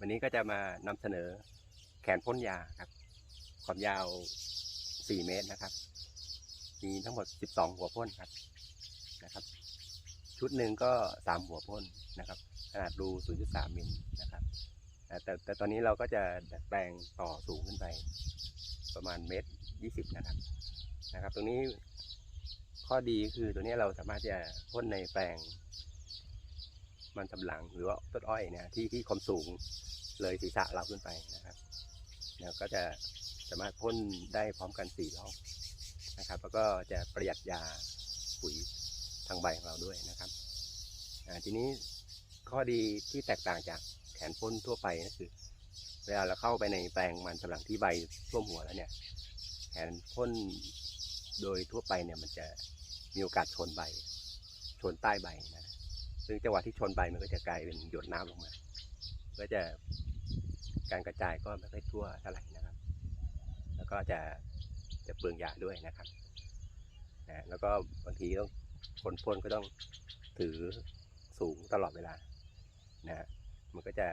วันนี้ก็จะมานำเสนอแขนพ่นยาครับความยาว 4 เมตรนะครับ มีทั้งหมด 12 หัวพ่นครับนะครับ ชุดหนึ่งก็ 3 หัวพ่นนะครับ ขนาดรู 0.3 มิลนะครับแต่แต่ตอนนี้เราก็จะดัดแปลงต่อสูงขึ้นไป ประมาณเมตร 20 นะครับนะครับ ตรงนี้ข้อดีคือตัวนี้เราสามารถจะพ่นในแปลง มันสำหลังหรือว่าต้นอ้อยเนี่ยที่ที่ความสูงเลยศีรษะเราขึ้นไปนะครับเนี่ยก็จะสามารถพ่นได้พร้อมกันสี่รอบนะครับ แล้วก็จะประหยัดยาปุ๋ยทางใบของเราด้วยนะครับอ่าทีนี้ข้อดีที่แตกต่างจากแขนพ่นทั่วไปก็คือ เวลาเราเข้าไปในแปลงมันสำหลังที่ใบท่วมหัวแล้วเนี่ยแขนพ่นโดยทั่วไปเนี่ยมันจะมีโอกาสชนใบ ชนใต้ใบนะ ซึ่งจังหวะที่ชนใบมันก็จะกลายเป็นหยดน้ำลงมา ก็จะการกระจายก็ไม่ค่อยทั่วเท่าไหร่นะครับ แล้วก็จะจะเปลืองยาด้วยนะครับนะแล้วก็บางทีต้องคนพ่นก็ต้องถือสูงตลอดเวลานะฮะมันก็จะ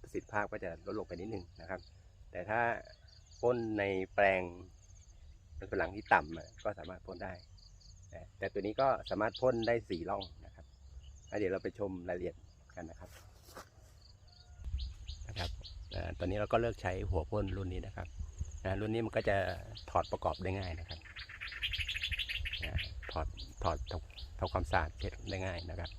ประสิทธิภาพก็จะลดลงไปนิดนึงนะครับ แต่ถ้าพ่นในแปลงเป็นฝรั่งที่ต่ำก็สามารถพ่นได้ แต่ตัวนี้ก็สามารถพ่นได้สี่ร่องนะ เดี๋ยวเราไปชมรายละเอียดกันนะครับนะครับตอนนี้เราก็เลิกใช้หัวพ่นรุ่นนี้นะครับรุ่นนี้มันก็จะถอดประกอบได้ง่ายนะครับถอดถอดทำความสะอาดเช็ดได้ง่ายนะครับ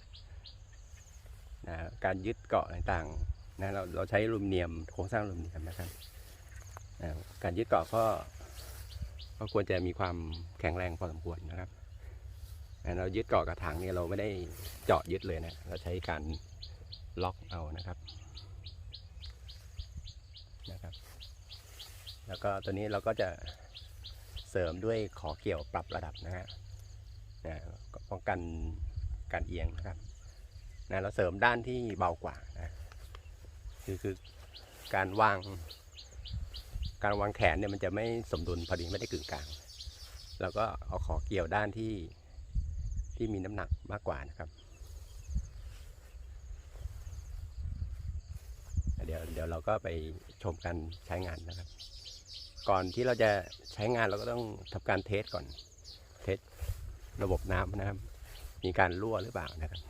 นะการยึดเกาะต่างๆนะเราเราใช้อลูมิเนียมโครงสร้างอลูมิเนียมนะครับนะการยึดเกาะก็ก็ควรจะมีความแข็งแรงพอสมควรนะครับ เรายึดเกาะกับถังเนี่ยเราไม่ได้เจาะยึดเลยนะ เราใช้การล็อกเอานะครับนะครับ แล้วก็ตัวนี้เราก็จะเสริมด้วยขอเกี่ยวปรับระดับนะฮะนะป้องกันการเอียงนะครับนะเราเสริมด้านที่เบากว่านะคือคือการวางการวางแขนเนี่ยมันจะไม่สมดุลพอดีไม่ได้กึ่งกลาง เราก็เอาขอเกี่ยวด้านที่ ที่มีน้ำหนักมากกว่านะครับ เดี๋ยวเดี๋ยวเราก็ไปชมการใช้งานนะครับ ก่อนที่เราจะใช้งานเราก็ต้องทำการเทสก่อน เทสระบบน้ำนะครับ มีการรั่วหรือเปล่านะครับ